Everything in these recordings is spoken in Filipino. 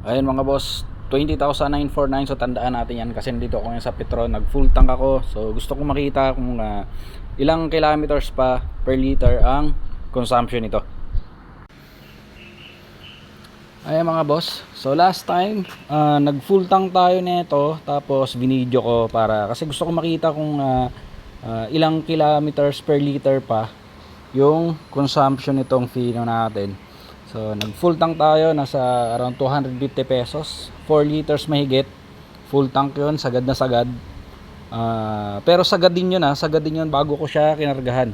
Ayun mga boss, 20,949 so tandaan natin yan kasi nandito ako ngayon sa Petron, nag full tank ako. So gusto ko makita kung ah, ilang kilometers pa per liter ang consumption nito. Ayan mga boss, so last time ah, nag full tank tayo nito tapos binidyo ko para kasi gusto ko makita kung ah, ah, ilang kilometers per liter pa yung consumption nitong fino natin. So, nag full tank tayo, nasa around 250 pesos. 4 liters mahigit. Full tank yun, sagad na sagad. Ah, pero sagad din yun ha, sagad din yun bago ko siya kinargahan.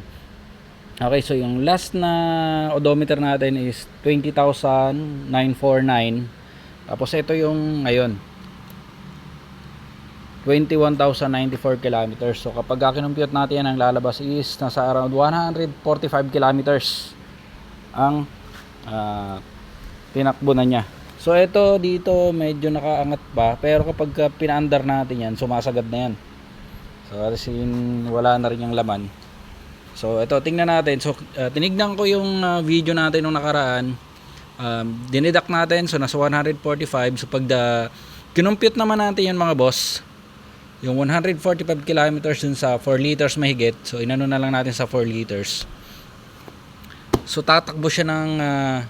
Okay, so yung last na odometer natin is 20,949. Tapos ito yung ngayon. 21,094 kilometers. So kapag kinumpute natin yan, ang lalabas is nasa around 145 kilometers ang ah, tinakbo na niya. So ito dito medyo nakaangat pa pero kapag ka pinaandar natin yan sumasagad na yan. So as in wala na rin yung laman. So ito tingnan natin. So ah, tinignan ko yung ah, video natin nung nakaraan. Um, dinidak natin so nasa 145 so pag da, kinumpute naman natin yan mga boss yung 145 kilometers dun sa 4 liters mahigit so inano na lang natin sa 4 liters So tatakbo siya ng ah,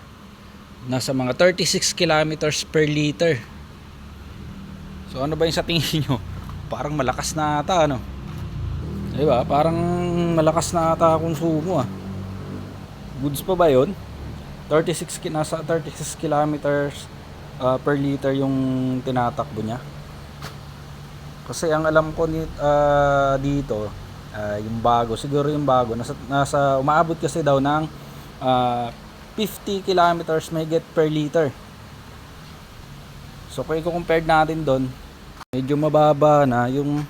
nasa mga 36 kilometers per liter. So ano ba yung sa tingin nyo? Parang malakas na ata ano? Di ba? Parang malakas na ata konsumo ah. Goods pa ba yun? 36 ki nasa 36 kilometers ah, per liter yung tinatakbo niya. Kasi ang alam ko ni, ah, dito, ah, yung bago, siguro yung bago, nasa, nasa umaabot kasi daw ng ah, 50 kilometers mahigit per liter. So kung i-compare natin doon, medyo mababa na yung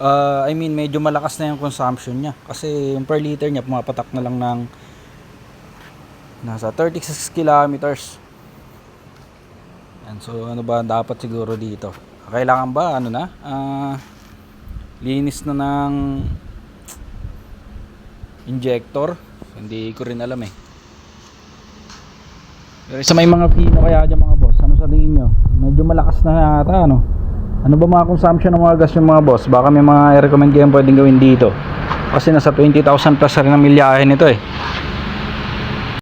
ah, I mean medyo malakas na yung consumption niya kasi yung per liter niya pumapatak na lang ng nasa 36 kilometers. Yan, so ano ba dapat siguro dito? Kailangan ba ano na? Ah, linis na ng injector. Hindi ko rin alam eh. Pero sa may mga pino kaya dyan mga boss, ano sa tingin nyo? Medyo malakas na yata ano? Ano ba mga consumption ng mga gas yung mga boss? Baka may mga i-recommend kayo pwedeng gawin dito. Kasi nasa 20,000 plus rin ang milyahe nito eh.